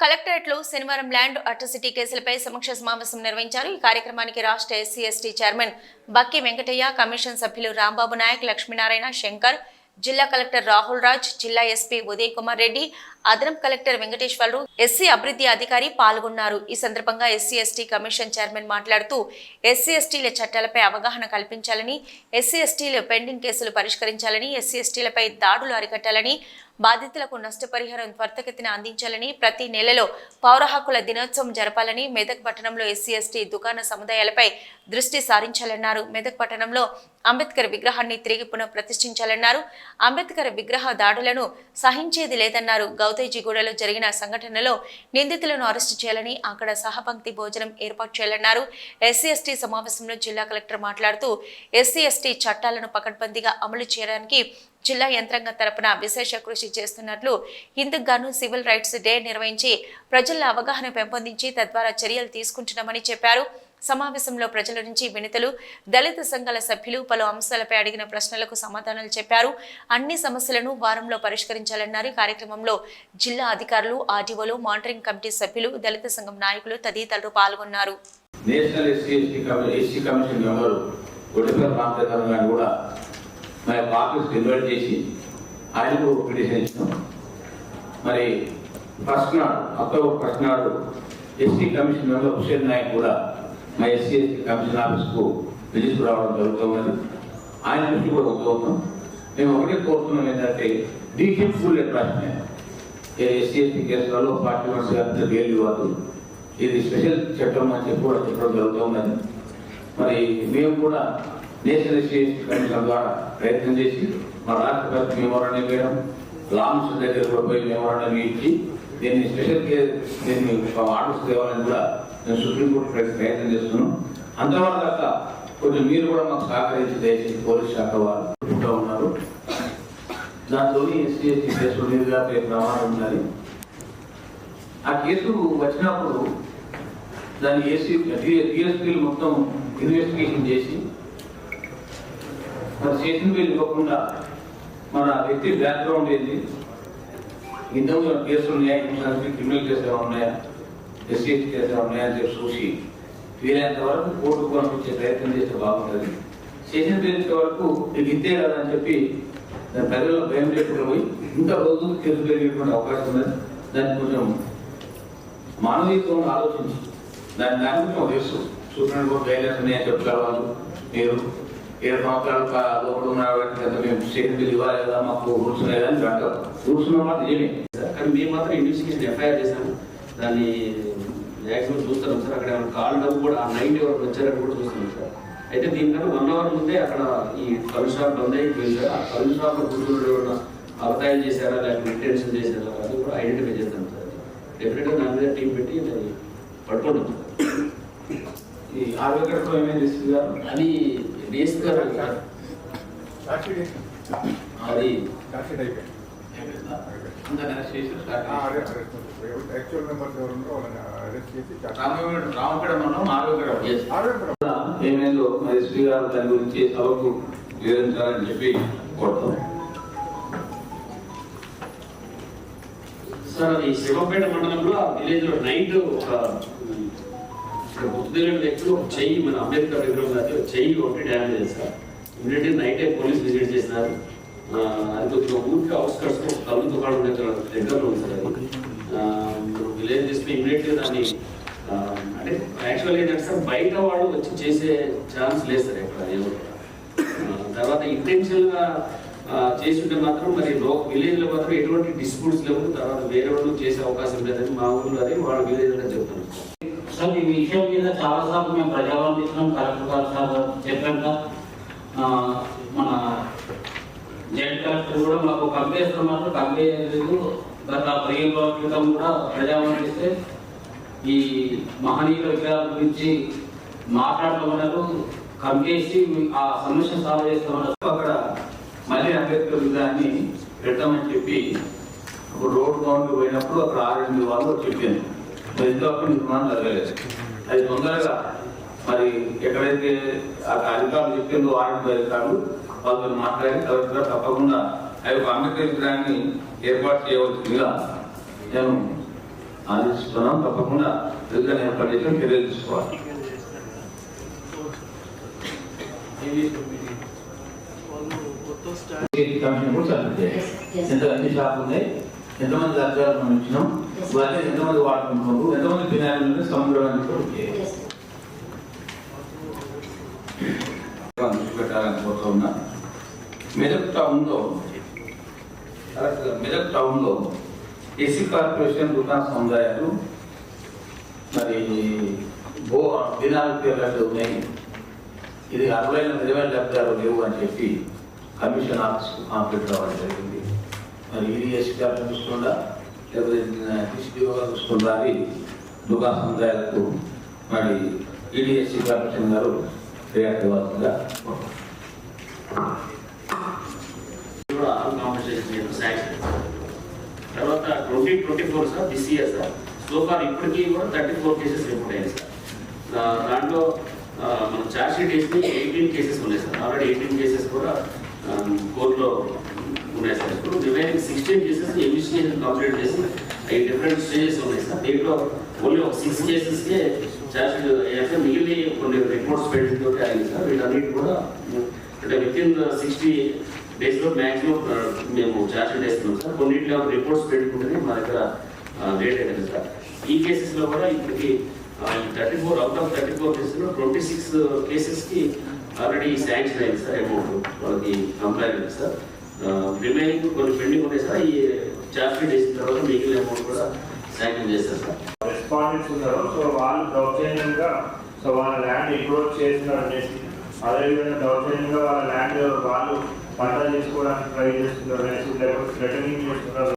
కలెక్టరేట్లో శనివారం land atrocity కేసులపై సమీక్ష సమావేశం నిర్వహించారు. ఈ కార్యక్రమానికి రాష్ట్ర SC ST chairman Bakki Venkataiah commission సభ్యులు రాంబాబు నాయక్ లక్ష్మీనారాయణ శంకర్ జిల్లా కలెక్టర్ రాహుల్ రాజ్ జిల్లా ఎస్పీ ఉదయ్ కుమార్ రెడ్డి అదనపు కలెక్టర్ వెంకటేశ్వరరావు ఎస్సీ అభివృద్ధి అధికారి పాల్గొన్నారు. ఈ సందర్భంగా ఎస్సీ ఎస్టీ కమిషన్ చైర్మన్ మాట్లాడుతూ ఎస్సీ ఎస్టీల చట్టాలపై అవగాహన కల్పించాలని ఎస్సీ ఎస్టీల పెండింగ్ కేసులు పరిష్కరించాలని ఎస్సీ ఎస్టీలపై దాడులు అరికట్టాలని బాధితులకు నష్టపరిహారం త్వరితగతిన అందించాలని ప్రతి నెలలో పౌర హక్కుల దినోత్సవం జరపాలని మెదక్ పట్టణంలో ఎస్సీ ఎస్టీ దుకాణ సముదాయాలపై దృష్టి సారించాలన్నారు. మెదక్ పట్టణంలో అంబేద్కర్ విగ్రహాన్ని తిరిగి పునఃప్రతిష్ఠించాలన్నారు. అంబేద్కర్ విగ్రహ దాడులను సహించేది లేదన్నారు. గౌతేజీగూడలో జరిగిన సంఘటనలో నిందితులను అరెస్టు చేయాలని అక్కడ సహపంక్తి భోజనం ఏర్పాటు చేయాలన్నారు. ఎస్సీ ఎస్టీ సమావేశంలో జిల్లా కలెక్టర్ మాట్లాడుతూ ఎస్సీ ఎస్టీ చట్టాలను పకడ్బందీగా అమలు చేయడానికి జిల్లా యంత్రాంగం తరపున విశేష కృషి చేస్తున్నట్లు ఇందుకు గాను సివిల్ రైట్స్ డే నిర్వహించి ప్రజల అవగాహన పెంపొందించి తద్వారా చర్యలు తీసుకుంటున్నామని చెప్పారు. సమావేశంలో ప్రజల నుంచి వినతులు దళిత సంఘాల సభ్యులు పలు అంశాలపై అడిగిన ప్రశ్నలకు సమాధానాలు చెప్పారు. అన్ని సమస్యలను వారంలో పరిష్కరించాలన్నారు. కార్యక్రమంలో జిల్లా అధికారులు ఆర్డీఓలు మానిటరింగ్ కమిటీ సభ్యులు దళిత సంఘం నాయకులు తదితరులు పాల్గొన్నారు. National SC ST commission member కూడా మా యొక్క ఆఫీస్కి ఇన్వైట్ చేసి ఆయనకు పిటిషన్ ఇచ్చినాం. మరి ఫస్ట్ నాడు అక్టోబర్ ఫస్ట్ నాడు SC commission member Hussain Naik కూడా మా ఎస్సీ ఎస్టీ కమిషన్ ఆఫీస్కు విజిట్ రావడం జరుగుతుంది ఆయన దృష్టి కూడా కోరుతున్నాం. మేము ఒకటే కోరుతున్నాం ఏంటంటే డీషిప్ ఫుల్ అట్రాక్షన్ ఎస్సీ ఎస్టీ కేసులలో పార్టీ మెంబర్స్ గారి గేలు ఇవ్వదు ఇది స్పెషల్ చట్టం అని చెప్పి కూడా చెప్పడం జరుగుతూ ఉన్నది మరి మేము కూడా నేషనల్ ఎస్సీ కమిషన్ ద్వారా ప్రయత్నం చేసి మా రాష్ట్రపతి మెమోరాండం వేయడం లాంగ్స్ దగ్గర కూడా పోయి మెమోరాండం ఇచ్చి దీన్ని స్పెషల్ కేర్ దీన్ని ఆర్డర్స్ తేవాలని కూడా నేను సుప్రీంకోర్టు ప్రయత్నం చేస్తున్నాను అంతవరకు దాకా కొంచెం మీరు కూడా మాకు సహకరించి దయచేసి పోలీస్ శాఖ వారు చెప్తూ ఉన్నారు. దాంతో ఎస్సీ ఎస్టీ కేసులు మీదుగా ప్రమాణం ఉన్నది. ఆ కేసు వచ్చినప్పుడు దాన్ని ఏసీ డిఎస్పీలు మొత్తం ఇన్వెస్టిగేషన్ చేసి మరి స్టేషన్ బిల్ ఇవ్వకుండా మన వ్యక్తి బ్యాక్గ్రౌండ్ ఏంది? ఇంతకు కేసులు ఉన్నాయా? ఇన్సూరెన్స్ క్రిమినల్ కేసులు ఉన్నాయా? ఎస్సీ కేసులు ఉన్నాయా? అని చెప్పి చూసి వీలైనంత వరకు కోర్టుకు పంపించే ప్రయత్నం చేస్తే బాగుంటుంది. స్టేషన్ బిల్ వరకు ఇది ఇంతే కదా అని చెప్పి దాని ప్రజల్లో భయం లేకుండా పోయి ఇంకా రోజు కేసు పెరిగేటువంటి అవకాశం ఉన్నది. దాన్ని కొంచెం మానవీయత్వం ఆలోచించి దాని దాని గురించి తెలుసు. సుప్రీం కోర్టు గైడ్లైన్స్ ఉన్నాయని చెప్పగలవాళ్ళు మీరు. ఏడు సంవత్సరాలు లోపల ఉన్న వాటికి అంతా మేము స్టేట్ బిల్ ఇవ్వాలి కదా మాకు రూల్స్ ఉన్నాయి అని అంటారు. రూల్స్ ఉన్న మాట నిజమే సార్ కానీ మేము మాత్రం ఇన్వెస్టిగేషన్ ఎఫ్ఐఆర్ చేశాము దాన్ని మ్యాక్సిమం చూస్తున్నాం సార్. అక్కడ ఏమైనా కాల్ డబ్బు కూడా ఆ నైట్ ఎవరు వచ్చారని కూడా చూస్తున్నాం సార్. అయితే దీనికన్నా వన్ అవర్ ముందే అక్కడ ఈ కల్ షాప్ బంద్ అయిపోయింది సార్. ఆ కల్ షాప్ ఎవరైనా అబద్ధాలు చేశారా లేకపోతే ఇంటెన్షన్ చేశారా అది కూడా ఐడెంటిఫై చేస్తాం సార్. డెఫినెట్గా నా మీద టీం పెట్టి దాన్ని పట్టుకుంటాం సార్. ఈ ఆరోగ్యంలో ఏమేమి చేస్తుంది అది డిఎస్పీ గారు అది. ఏమైందో ఎస్పీ గారు దాని గురించి సభకు వివరించాలని చెప్పి కోరుతాం. సార్ అది శివపేట మండలంలో ఆ విలేజ్లో నైట్ ఇక్కడ పొద్దున్న వ్యక్తులు ఒక చెయ్యి మన అంబేద్కర్ విగ్రహం దగ్గర ఒక చెయ్యి ఒకటి డ్యామేజ్ చేస్తారు. సార్ ఇమీడియట్లీ నైటే పోలీస్ విజిట్ చేసినారు. అది కొంచెం ఊరికి అవసరం కళ్ళు దుకాణం దగ్గర దగ్గరలో ఉంది సార్ అది. విలేజ్ చేస్తే ఇమీడియట్లీ దాన్ని అంటే యాక్చువల్ ఏంటంటే సార్ బయట వాళ్ళు వచ్చి చేసే ఛాన్స్ లేదు సార్ ఎక్కడ ఎవరు. తర్వాత ఇంటెన్షియల్గా చేస్తుంటే చేసి ఉంటే మాత్రం మరి లో విలేజ్లో మాత్రం ఎటువంటి డిస్ప్యూట్స్ లేవు. తర్వాత వేరే వాళ్ళు చేసే అవకాశం లేదని మా ఊళ్ళో అది వాళ్ళ విలేజ్ అంటే చెప్తాను సార్ ఈ విషయం మీద చాలాసార్లు మేము ప్రజావాణి ఇచ్చినాం కలెక్టర్ గారు సార్ చెప్పాక మన జాయింట్ కలెక్టర్ కూడా మాకు కంపేస్తున్నారు కంపే లేదు. గత ప్రియంలో క్రితం కూడా ప్రజావాణి ఇస్తే ఈ మహనీయుల విగ్రహాల గురించి మాట్లాడమన్నారు కంపేసి ఆ సమస్య సాల్వ్ చేస్తామన్నారు అక్కడ మళ్ళీ అంబేద్కర్ విగ్రహాన్ని పెట్టామని చెప్పి ఇప్పుడు రోడ్ బౌండ్ పోయినప్పుడు అక్కడ ఆర్ఎండి వాళ్ళు చెప్పింది మరి ఇంతవరకు నిర్మాణం జరగలేదు. అది తొందరగా మరి ఎక్కడైతే అధికారులు చెప్పిందో ఆర్ఎండి అధికారులు వాళ్ళతో మాట్లాడి కలెక్టర్ తప్పకుండా ఆ యొక్క అంబేద్కర్ విగ్రహాన్ని ఏర్పాటు చేయవలసిందిగా నేను ఆలోచిస్తున్నాం తప్పకుండా రిజర్వ్ ఏర్పాటు చేసి చర్యలు తీసుకోవాలి. కమిషన్ కూడా ఎంత అన్ని షాపులు ఉన్నాయి? ఎంతమంది లక్షలు మనం ఇచ్చినాం? వాటిని ఎంతమంది వాడుకుంటున్నారు ఎంతమంది ఫినాయిల్ సముద్రం కూడా చేయాలి దృష్టి పెట్టాలని కోరుతూ ఉన్నా. మెదక్ టౌన్లో మెదక్ టౌన్లో ఏసీ కార్పొరేషన్ దుకాణ సముదాయాలు మరి బో దినాలు పేర్లు ఉన్నాయి. ఇది అరవైన ఇరవై లబ్ధాలు లేవు అని చెప్పి కమిషన్ ఆఫీస్ కాంప్లీట్ రావడం జరిగింది. మరి ఇది ఏసీ గారు చూస్తుందా? లేకపోతే డిస్ట్రిక్ట్ గారు చూస్తుందా అని సముదాయాలకు మరి ఈడీఎస్సీ కార్పొరేషన్ గారు క్రియాత్మకంగా కూడా కాంపెన్సేషన్ చేయడం శాంక్షన్ తర్వాత twenty twenty four sir this year sir so far ఇప్పటికీ కూడా థర్టీ ఫోర్ కేసెస్ రిపోర్ట్ అయ్యాయి సార్ దాంట్లో ఆ, మన ఛార్జ్ షీట్ వేసి ఎయిటీన్ కేసెస్ ఉన్నాయి సార్ ఆల్రెడీ ఎయిటీన్ కేసెస్ కూడా కోర్టులో ఉన్నాయి సార్ ఇప్పుడు remaining sixteen cases investigation complete చేసి అవి డిఫరెంట్ స్టేజెస్ ఉన్నాయి సార్ దీంట్లో ఓన్లీ ఒక సిక్స్ కేసెస్కే ఛార్జ్ షీట్ మిగిలి మిగిలిన కొన్ని రిపోర్ట్స్ పెండింగ్ తోటి అయింది సార్ వీటన్నిటి కూడా అంటే విత్ ఇన్ సిక్స్టీ డేస్లో మ్యాక్సిమం మేము ఛార్జ్ చేస్తున్నాం సార్ కొన్నింటిలో రిపోర్ట్స్ పెట్టుకుంటేనే మా దగ్గర లేట్ అయింది సార్ ఈ కేసెస్లో కూడా ఇప్పటికి thirty four out of thirty four కేసెస్లో ట్వంటీ సిక్స్ కేసెస్కి ఆల్రెడీ శాంక్షన్ అయింది సార్ అమౌంట్ వాళ్ళకి కంప్లైంట్ అయింది సార్ రిమైనింగ్ కొన్ని పెండింగ్ ఉన్నాయి సార్. ఈ ఛార్జ్ చేసిన తర్వాత మిగిలిన అమౌంట్ కూడా శాంక్షన్ చేస్తారు సార్. రెస్పాండెంట్స్ ఉన్నారు సో వాళ్ళు దౌర్జన్యంగా సో వాళ్ళ ల్యాండ్ ఎక్రోచ్ చేస్తున్నారు అనేసి. అదేవిధంగా దౌర్జన్యంగా వాళ్ళ ల్యాండ్ వాళ్ళు పంట చేసుకోవడానికి ట్రై చేస్తున్నారు అనేసి లేకపోతే థ్రెటనింగ్ చేస్తున్నారు.